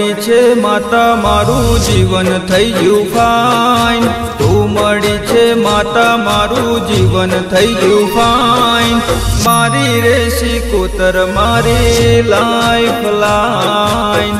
મળી છે માતા, મારું જીવન થઈ ગયું ફાઈન તું મળી છે માતા, મારું જીવન થઈ ગયું ફાઈન મારી રેસી કોતર, મારી લાઈફ લાઈન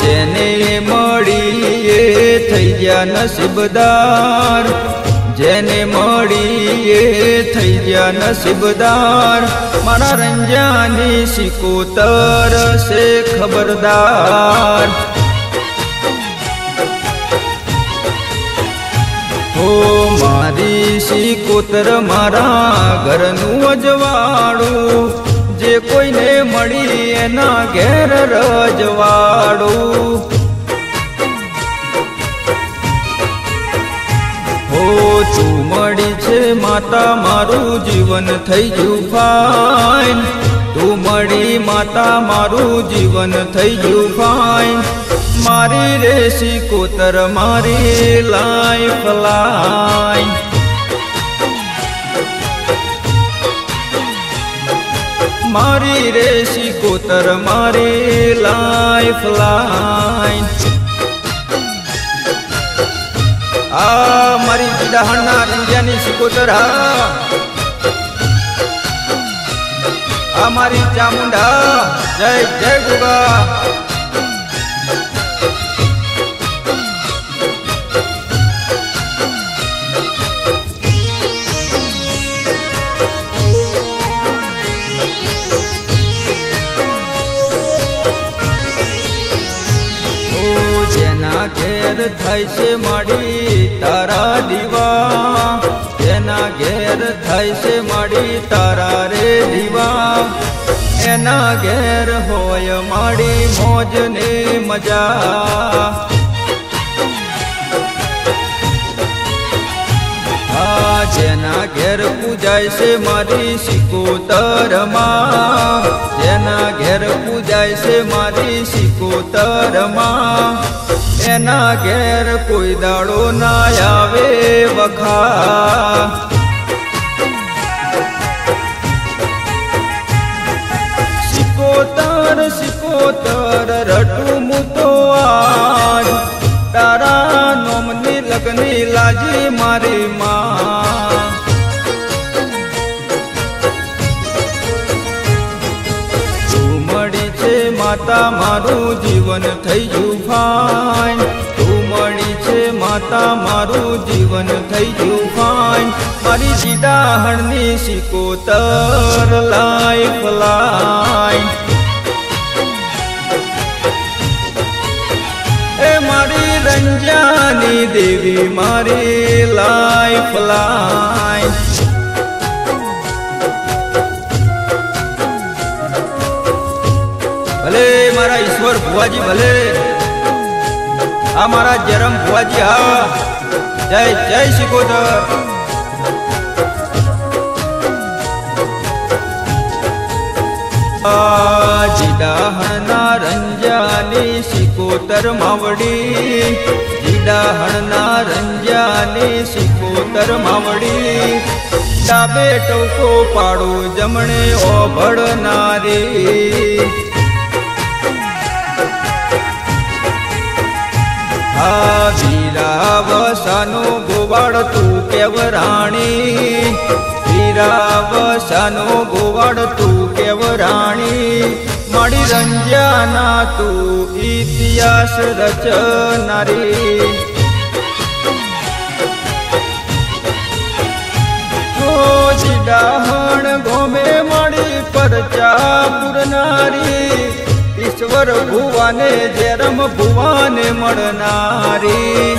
જેને મળી એ થઈ ગયા નસીબદાર. જેને મળી એ થઈ ગયા નસીબદાર. મારા રંજાની સિકોતર છે ખબરદાર. ઓ મારી સિકોતર, મારા ઘરનું અજવાળું. જે કોઈને મળી એના ઘેર રજવાડું તું મળી છે માતા, મારું જીવન થઈ ગયું ફાઈન તું મળી માતા, મારું જીવન થઈ ગયું ફાઈન મારી રેસી કોતર, મારી લાઈફ લાઈન મારી રેસી કોતર, મારી લાઈફ લાઈન આ મારી દહણના ઇન્ડિયાની સિકોતર હા. આ મારી ચામુંડા જય જય ગોગા. થાય છે માડી તારા દીવા. એના ઘેર થાય છે માડી તારા રે દીવા. એના ઘેર હોય માડી મોજ. ને મજા જેના ઘેર પૂજાય છે મારી સિકોતરમાં. જેના ઘેર પૂજાય છે મારી સિકોતરમાં. એના ઘેર કોઈ દાડો ના આવે વખા સિકોતર સિકોતર રટું મુતો આજ. તારા નોમની લગની લાજી મારી માં. છે માતા મારું જીવન થઈ ગયું ફાઈન તું મળી છે માતા, મારું જીવન થઈ ગયું ફાઈન મારી જીડાહણની સિકોતર લાઈફ લાઈન એ મારી રંજાની દેવી મારી લાઈફ લાઈન મારા ઈશ્વર ભુવાજી ભલે. આ મારા જરમ ભુવાજી, હા. જય જય શિકોતર જીડાહણના રંજાની શિકોતર માવડી. જીડાહણના રંજાની શિકોતર માવડી. ડાબે ટોકો પાડો જમણે ઓભળનારી. કેવરાણી? વીરાવસાનો ગોવાડ તું કેવરાણી? મળી રંજ્યાના તું ઇતિહાસ રચનારી. ડાહણ ગોમે મળી પરચા પુરનારી ઈશ્વર ભુવાને, જેરમ ભુવાને મળનારી.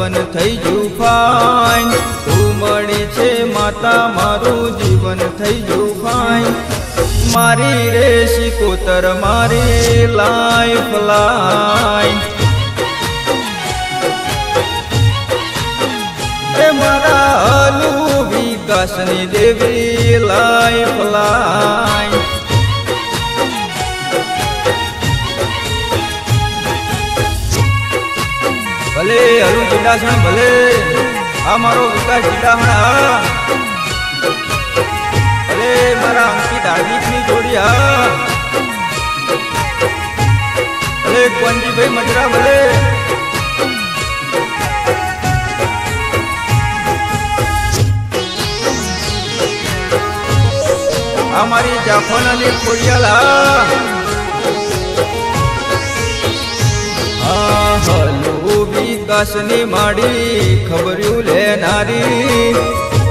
જીવન થઈ ગયું ફાઈન તું મળી છે માતા, મારું જીવન થઈ ગયું ફાઈન મારી રે શિકોતર મારી લાઈફ લાઈન મારા હલુ વિકાસની દેવી લાઈફ લાઈન ભલે હરુ જીડાસણ ભલે. આ મારો વિકાસ જીડામણ અરે મારા અંકિત હાર્દિકની જોડી, હા. અરે કોનજીભાઈ મજરા ભલે. અમારી મારી જાફાનાની ખોડિયાલ વિકાસની માડી ખબર્યું લેનારી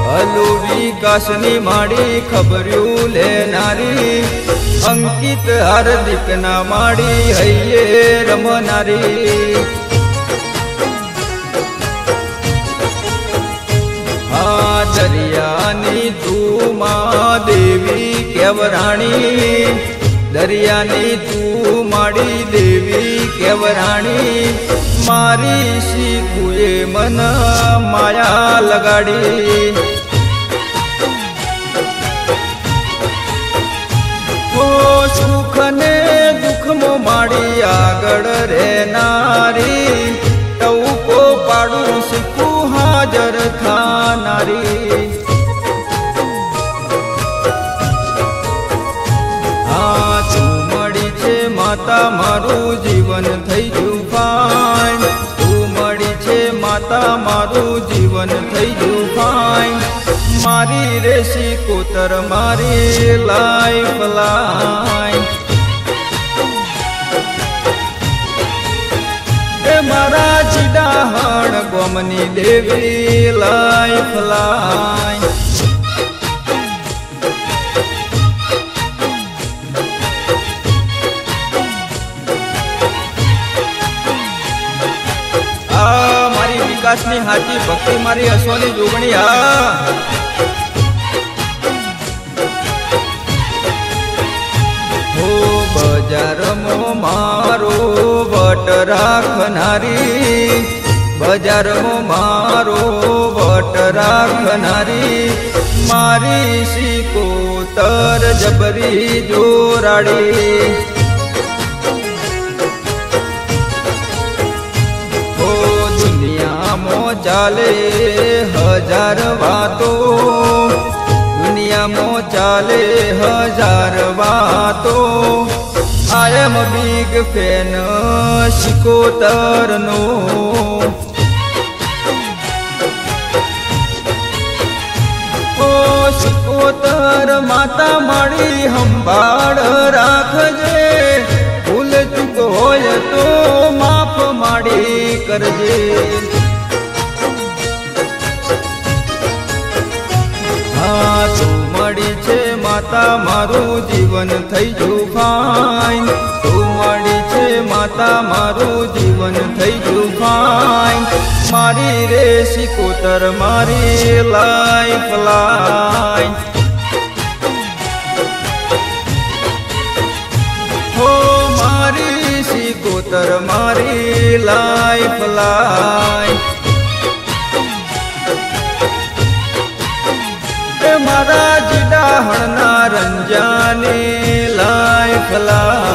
હલુ વિકાસની માડી ખબર્યું લેનારી અંકિત હાર્દિક ના માડી હૈયે રમનારી. આ દરિયાની તું માં દેવી કેવરાણી. દરિયાની તું માડી દેવી કેવરાણી મારી શીખુએ મન માયા લગાડી. સુખ ને દુઃખમાં માડી આગળ રહેનારી માતા મારું જીવન થઈ ગયું ફાઈન તું મળી છે માતા મારું જીવન થઈ ગયું ફાઈન મારી રેસી કોતર મારી લાઈફ લાઈન મારા જીડાહણ ગોમની દેવી લાઈફ લાઈન મારી વિકાસની હાથી ભક્તિ મારી અશ્વની જોગણી. હા. બજારમાં મારો વટ રાખનારી બજારમાં મારો વટ રાખનારી, મારી શીકોતર જબરી જોરાડી ચાલે હજાર વાતો. દુનિયામાં ચાલે હજાર વાતો. આઈ એમ બિગ ફેન શિકોતરનો. શિકોતર, માતા મળી સંભાળ જીવન થઈ ગયું ફાઈન તું મળી છે માતા, મારું જીવન થઈ ગયું ફાઈન મારી રે શિકોતર મારી લાઈફ લાઈન હો, મારી શિકોતર મારી લાઈફ લાઈન મારા જીડાહણના રંજાની લાય. લાઈન